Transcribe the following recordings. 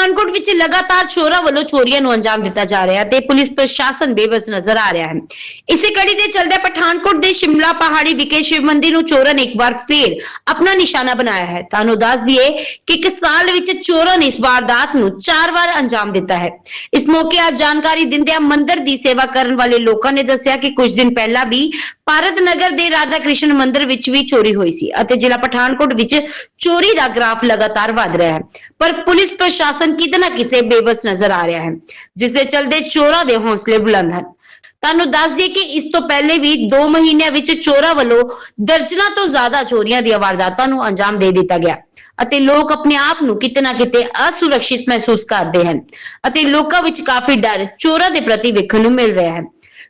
ਪਠਾਨਕੋਟ ਵਿੱਚ ਲਗਾਤਾਰ ਚੋਰਾਂ ਵੱਲੋਂ ਚੋਰੀਆਂ ਨੂੰ ਅੰਜਾਮ ਦਿੱਤਾ ਜਾ ਰਿਹਾ ਤੇ ਪੁਲਿਸ ਪ੍ਰਸ਼ਾਸਨ ਬੇਬਸ ਨਜ਼ਰ ਆ ਰਿਹਾ ਹੈ। ਇਸੇ ਕੜੀ ਦੇ ਚੱਲਦੇ ਪਠਾਨਕੋਟ ਦੇ ਸ਼ਿਮਲਾ ਪਹਾੜੀ ਵਿਖੇ ਸ਼ਿਵ ਮੰਦਿਰ ਨੂੰ ਚੋਰਾਂ ਨੇ ਇੱਕ ਵਾਰ ਫੇਰ ਆਪਣਾ ਨਿਸ਼ਾਨਾ ਬਣਾਇਆ ਹੈ। ਤੁਹਾਨੂੰ ਦੱਸ ਦਈਏ ਕਿ ਇੱਕ ਸਾਲ ਵਿੱਚ ਚੋਰਾਂ ਨੇ ਇਸ ਵਾਰਦਾਤ ਨੂੰ ਚਾਰ ਵਾਰ ਅੰਜਾਮ ਦਿੱਤਾ ਹੈ। ਇਸ ਮੌਕੇ ਅੱਜ ਜਾਣਕਾਰੀ ਦਿੰਦਿਆਂ ਮੰਦਿਰ ਦੀ ਸੇਵਾ ਕਰਨ ਵਾਲੇ ਲੋਕਾਂ ਨੇ ਦੱਸਿਆ ਕਿ ਕੁਝ ਦਿਨ ਪਹਿਲਾਂ ਵੀ ਭਾਰਤ ਨਗਰ ਦੇ ਰਾਧਾ ਕ੍ਰਿਸ਼ਨ ਮੰਦਿਰ ਵਿੱਚ ਵੀ ਚੋਰੀ ਹੋਈ ਸੀ ਅਤੇ ਜ਼ਿਲ੍ਹਾ ਪਠਾਨਕੋਟ ਵਿੱਚ ਚੋਰੀ ਦਾ ਗ੍ਰਾਫ ਲਗਾਤਾਰ ਵਧ ਰਿਹਾ ਹੈ। ਪਰ ਪੁਲਿਸ ਪ੍ਰਸ਼ਾਸਨ ਕਿਤੇ ਨਾ ਕਿਸੇ ਬੇਬਸ ਨਜ਼ਰ ਆ ਰਿਹਾ ਹੈ, ਜਿਸ ਦੇ ਚਲਦੇ ਚੋਰਾਂ ਦੇ ਹੌਸਲੇ ਬੁਲੰਦ ਹਨ। ਤੁਹਾਨੂੰ ਦੱਸ ਦਈਏ ਕਿ ਇਸ ਤੋਂ ਪਹਿਲੇ ਵੀ 2 ਮਹੀਨਿਆਂ ਵਿੱਚ ਚੋਰਾਂ ਵੱਲੋਂ ਦਰਜਨਾਂ ਤੋਂ ਜ਼ਿਆਦਾ ਚੋਰੀਆਂ ਦੀਆਂ ਵਾਰਦਾਤਾਂ ਨੂੰ ਅੰਜਾਮ ਦੇ ਦਿੱਤਾ ਗਿਆ ਅਤੇ ਲੋਕ ਆਪਣੇ ਆਪ ਨੂੰ ਕਿਤੇ ਨਾ ਕਿਤੇ ਅਸੁਰੱਖਿਅਤ ਮਹਿਸੂਸ ਕਰਦੇ ਹਨ ਅਤੇ ਲੋਕਾਂ ਵਿੱਚ ਕਾਫੀ ਡਰ ਚੋਰਾਂ ਦੇ ਪ੍ਰਤੀ ਵੇਖਣ ਨੂੰ ਮਿਲ ਰਿਹਾ ਹੈ।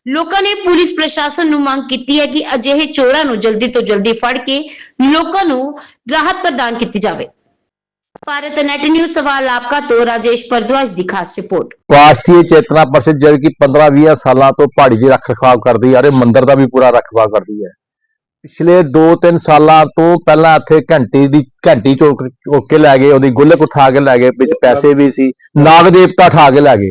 ਲੋਕਾਂ ਨੇ ਪੁਲਿਸ ਪ੍ਰਸ਼ਾਸਨ ਨੂੰ ਮੰਗ ਕੀਤੀ ਹੈ ਕਿ ਅਜਿਹੇ ਚੋਰਾਂ ਨੂੰ ਜਲਦੀ ਤੋਂ ਜਲਦੀ ਫੜ ਕੇ ਲੋਕਾਂ ਨੂੰ ਰਾਹਤ ਪ੍ਰਦਾਨ ਕੀਤੀ ਜਾਵੇ। ਭਾਰਤ ਨੈਟ ਨਿਊਜ਼ ਸਵਾਲ ਆਪਕਾ ਤੋਂ, ਰਾਜੇਸ਼ ਭਰਦਵਾਜ ਦੀ ਖਾਸ ਰਿਪੋर्ट ਰਾਸ਼ਟਰੀ ਚੇਤਨਾ ਪਰਿਸ਼ਦ ਜਿਹੜੀ ਕਿ 15-20 ਸਾਲਾਂ ਤੋਂ ਪਹਾੜੀ ਦੀ ਰੱਖ ਰਖਾਵ ਕਰਦੀ ਆ ਰਹੇ, ਮੰਦਿਰ ਦਾ ਵੀ ਪੂਰਾ ਰੱਖ ਰਖਾਵ ਕਰਦੀ ਹੈ। ਪਿਛਲੇ 2-3 ਸਾਲਾਂ ਤੋਂ ਪਹਿਲਾਂ ਇੱਥੇ ਘੰਟੀ ਦੀ, ਘੰਟੀ ਚੋਕ ਚੁੱਕ ਕੇ ਲੈ ਗਏ, ਉਹਦੀ ਗੁੱਲਕ ਉਠਾ ਕੇ ਲੈ ਗਏ, ਵਿੱਚ ਪੈਸੇ ਵੀ ਸੀ, ਨਾਗ ਦੇਵਤਾ ਉਠਾ ਕੇ ਲੈ ਗਏ।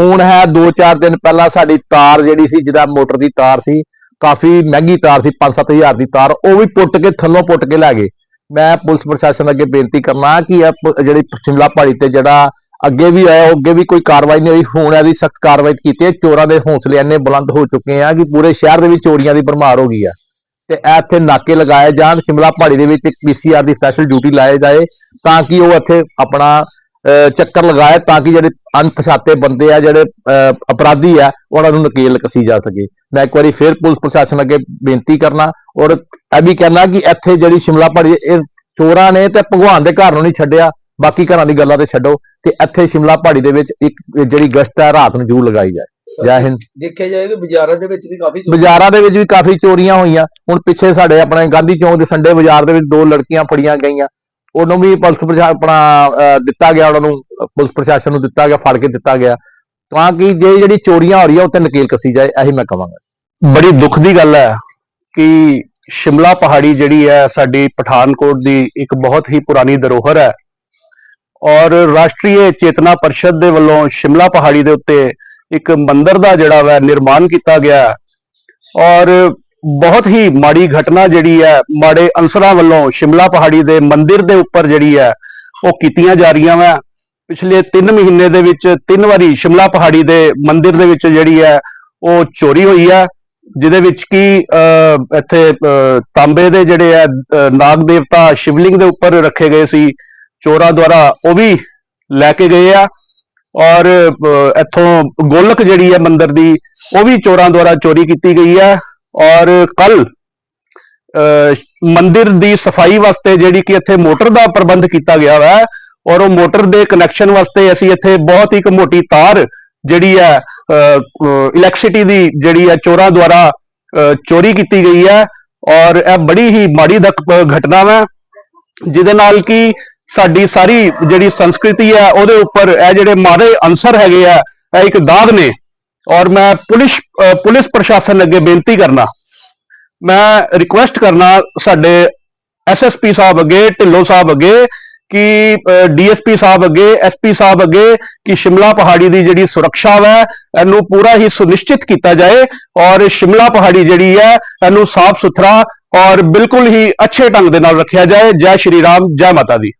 ਹੁਣ ਹੈ 2-4 ਦਿਨ ਪਹਿਲਾਂ ਸਾਡੀ ਤਾਰ ਜਿਹੜੀ ਸੀ, ਜਿਹਦਾ ਮੋਟਰ ਦੀ ਤਾਰ ਸੀ, ਕਾਫੀ ਮਹਿੰਗੀ ਤਾਰ ਸੀ 5-7000 ਦੀ ਤਾਰ, ਉਹ ਵੀ ਪੁੱਟ ਕੇ, ਥੱਲੋਂ ਪੁੱਟ ਕੇ ਲੈ ਗਏ। ਮੈਂ ਪੁਲਿਸ ਪ੍ਰਸ਼ਾਸਨ ਅੱਗੇ ਬੇਨਤੀ ਕਰਨਾ ਕਿ ਇਹ ਜਿਹੜੀ ਸ਼ਿਮਲਾ ਪਹਾੜੀ ਤੇ ਜਿਹੜਾ ਅੱਗੇ ਵੀ ਆਇਆ ਅੱਗੇ ਵੀ ਕੋਈ ਕਾਰਵਾਈ ਨਹੀਂ ਹੋਈ। ਹੁਣ ਇਹਦੀ ਸਖਤ ਕਾਰਵਾਈ ਕੀਤੀ ਹੈ। ਚੋਰਾਂ ਦੇ ਹੌਸਲੇ ਇੰਨੇ ਬੁਲੰਦ ਹੋ ਚੁੱਕੇ ਆ ਕਿ ਪੂਰੇ ਸ਼ਹਿਰ ਦੇ ਵਿੱਚ ਚੋਰੀਆਂ ਦੀ ਭਰਮਾਰ ਹੋ ਗਈ ਆ। ਤੇ ਇਹ ਇੱਥੇ ਨਾਕੇ ਲਗਾਏ ਜਾਣ, ਸ਼ਿਮਲਾ ਪਹਾੜੀ ਦੇ ਵਿੱਚ ਇੱਕ ਪੀਸੀਆਰ ਦੀ ਸਪੈਸ਼ਲ ਡਿਊਟੀ ਲਾਏ ਜਾਏ, ਤਾਂ ਕਿ ਉਹ ਇੱਥੇ ਆਪਣਾ ਚੱਕਰ ਲਗਾਏ ਤਾਂ ਕਿ ਜਿਹੜੇ ਅਣਪਛਾਤੇ ਬੰਦੇ ਆ ਜਿਹੜੇ ਅਪਰਾਧੀ ਆ ਉਹਨਾਂ ਨੂੰ ਨਕੇਲ ਕਸੀ ਜਾ ਸਕੇ। ਮੈਂ ਇੱਕ ਵਾਰੀ ਫਿਰ ਪੁਲਿਸ ਪ੍ਰਸ਼ਾਸਨ ਅੱਗੇ ਬੇਨਤੀ ਕਰਨਾ ਔਰ ਇਹ ਵੀ ਕਹਿਣਾ ਕਿ ਇੱਥੇ ਜਿਹੜੀ ਸ਼ਿਮਲਾ ਪਹਾੜੀ ਇਹ ਚੋਰਾਂ ਨੇ ਤੇ ਭਗਵਾਨ ਦੇ ਘਰ ਨੂੰ ਨਹੀਂ ਛੱਡਿਆ। ਬਾਕੀ ਘਰਾਂ ਦੀ ਗੱਲਾਂ ਤੇ ਛੱਡੋ ਤੇ ਇੱਥੇ ਸ਼ਿਮਲਾ ਪਹਾੜੀ ਦੇ ਵਿੱਚ ਇੱਕ ਜਿਹੜੀ ਗਸ਼ਤ ਹੈ ਰਾਤ ਨੂੰ ਜ਼ਰੂਰ ਲਗਾਈ ਜਾਏ। ਜੈ ਹਿੰਦ। ਦੇਖਿਆ ਜਾਏ ਕਿ ਬਾਜ਼ਾਰਾਂ ਦੇ ਵਿੱਚ ਵੀ ਕਾਫੀ ਬਾਜ਼ਾਰਾਂ ਦੇ ਵਿੱਚ ਵੀ ਕਾਫੀ ਚੋਰੀਆਂ ਹੋਈਆਂ। ਹੁਣ ਪਿੱਛੇ ਸਾਡੇ ਆਪਣੇ ਗਾਂਧੀ ਚੌਂਕ ਦੇ ਸੰਡੇ ਬਾਜ਼ਾਰ ਦੇ ਵਿੱਚ ਦੋ ਲੜਕੀਆਂ ਫੜੀਆਂ ਗਈਆਂ। ਉਹਨੂੰ ਵੀ ਪੁਲਿਸ ਪ੍ਰਸ਼ਾ, ਆਪਣਾ ਦਿੱਤਾ ਗਿਆ, ਉਹਨਾਂ ਨੂੰ, ਪੁਲਿਸ ਪ੍ਰਸ਼ਾਸਨ ਨੂੰ ਦਿੱਤਾ ਗਿਆ, ਫੜ ਕੇ ਦਿੱਤਾ ਗਿਆ। ਤਾਂ ਕਿ ਜੇ ਜਿਹੜੀ ਚੋਰੀਆਂ ਹੋ ਰਹੀਆਂ ਉਹ ਤੇ ਨਕੇਲ ਕੱਸੀ ਜਾਏ, ਇਹੀ ਮੈਂ ਕਹਾਂਗਾ। ਬੜੀ ਦੁੱਖ ਦੀ ਗੱਲ ਹੈ ਕਿ ਸ਼ਿਮਲਾ ਪਹਾੜੀ ਜਿਹੜੀ ਹੈ, ਸਾਡੀ ਪਠਾਨਕੋਟ ਦੀ ਇੱਕ ਬਹੁਤ ਹੀ ਪੁਰਾਣੀ ਧਰੋਹਰ ਹੈ। ਔਰ ਰਾਸ਼ਟਰੀ ਚੇਤਨਾ ਪਰਿਸ਼ਦ ਦੇ ਵੱਲੋਂ ਸ਼ਿਮਲਾ ਪਹਾੜੀ ਦੇ ਉੱਤੇ ਇੱਕ ਮੰਦਿਰ ਦਾ ਜਿਹੜਾ ਵਾ, ਨਿਰਮਾਣ ਕੀਤਾ ਗਿਆ। ਹੈ ਔਰ ਬਹੁਤ ਹੀ ਮਾੜੀ ਘਟਨਾ ਜਿਹੜੀ ਹੈ ਮਾੜੇ ਅਨਸਰਾਂ ਵੱਲੋਂ ਸ਼ਿਮਲਾ ਪਹਾੜੀ ਦੇ ਮੰਦਿਰ ਦੇ ਉੱਪਰ ਜਿਹੜੀ ਹੈ ਉਹ ਕੀਤੀਆਂ ਜਾ ਰਹੀਆਂ ਵਾ। ਪਿਛਲੇ 3 ਮਹੀਨੇ ਦੇ ਵਿੱਚ ਤਿੰਨ ਵਾਰੀ ਸ਼ਿਮਲਾ ਪਹਾੜੀ ਦੇ ਮੰਦਿਰ ਦੇ ਵਿੱਚ ਜਿਹੜੀ ਹੈ ਉਹ ਚੋਰੀ ਹੋਈ ਹੈ ਜਿਹਦੇ ਵਿੱਚ ਕੀ ਅਹ, ਇੱਥੇ ਅਹ, ਤਾਂਬੇ ਦੇ ਜਿਹੜੇ ਆ ਨਾਗ ਦੇਵਤਾ ਸ਼ਿਵਲਿੰਗ ਦੇ ਉੱਪਰ ਰੱਖੇ ਗਏ ਸੀ। ਚੋਰਾਂ ਦੁਆਰਾ ਉਹ ਵੀ ਲੈ ਕੇ ਗਏ ਆ। ਔਰ ਇੱਥੋਂ ਗੋਲਕ ਜਿਹੜੀ ਹੈ ਮੰਦਿਰ ਦੀ ਉਹ ਵੀ ਚੋਰਾਂ ਦੁਆਰਾ ਚੋਰੀ ਕੀਤੀ ਗਈ ਹੈ। ਔਰ ਕੱਲ ਮੰਦਿਰ ਦੀ ਸਫ਼ਾਈ ਵਾਸਤੇ ਜਿਹੜੀ ਕਿ ਇੱਥੇ ਮੋਟਰ ਦਾ ਪ੍ਰਬੰਧ ਕੀਤਾ ਗਿਆ ਹੈ ਔਰ ਉਹ ਮੋਟਰ ਦੇ ਕਨੈਕਸ਼ਨ ਵਾਸਤੇ ਅਸੀਂ ਇੱਥੇ ਬਹੁਤ ਹੀ ਇੱਕ ਮੋਟੀ ਤਾਰ ਜਿਹੜੀ ਹੈ ਇਲੈਕਟ੍ਰਿਸਿਟੀ ਦੀ ਜਿਹੜੀ ਹੈ ਚੋਰਾਂ ਦੁਆਰਾ ਅਹ, ਚੋਰੀ ਕੀਤੀ ਗਈ ਹੈ ਔਰ ਇਹ ਬੜੀ ਹੀ ਮਾੜੀ ਦਕ- ਘਟਨਾ ਹੈ ਜਿਹਦੇ ਨਾਲ ਕਿ ਸਾਡੀ ਸਾਰੀ ਜਿਹੜੀ ਸੰਸਕ੍ਰਿਤੀ ਹੈ ਉਹਦੇ ਉੱਪਰ ਇਹ ਜਿਹੜੇ ਮਾੜੇ ਅਨਸਰ ਹੈਗੇ ਆ ਇਹ ਇੱਕ ਦਾਗ ਨੇ। ਔਰ ਮੈਂ ਪੁਲਿਸ ਪੁਲਿਸ ਪ੍ਰਸ਼ਾਸਨ ਅੱਗੇ ਬੇਨਤੀ ਕਰਨਾ, ਮੈਂ ਰਿਕੁਐਸਟ ਕਰਨਾ ਸਾਡੇ ਐਸਐਸਪੀ ਸਾਹਿਬ ਅੱਗੇ, ਢਿੱਲੋਂ ਸਾਹਿਬ ਅੱਗੇ ਕਿ ਡੀਐਸਪੀ ਸਾਹਿਬ ਅੱਗੇ ਐਸਪੀ ਸਾਹਿਬ ਅੱਗੇ ਕਿ ਸ਼ਿਮਲਾ ਪਹਾੜੀ ਦੀ ਜਿਹੜੀ ਸੁਰੱਖਿਆ ਹੈ ਇਹਨੂੰ ਪੂਰਾ ਹੀ ਸੁਨਿਸ਼ਚਿਤ ਕੀਤਾ ਜਾਏ ਔਰ ਸ਼ਿਮਲਾ ਪਹਾੜੀ ਜਿਹੜੀ ਹੈ, ਇਹਨੂੰ ਸਾਫ਼ ਸੁਥਰਾ ਔਰ ਬਿਲਕੁਲ ਹੀ ਅੱਛੇ ਢੰਗ ਦੇ ਨਾਲ ਰੱਖਿਆ ਜਾਏ। ਜੈ ਸ਼੍ਰੀ ਰਾਮ, ਜੈ ਮਾਤਾ ਦੀ।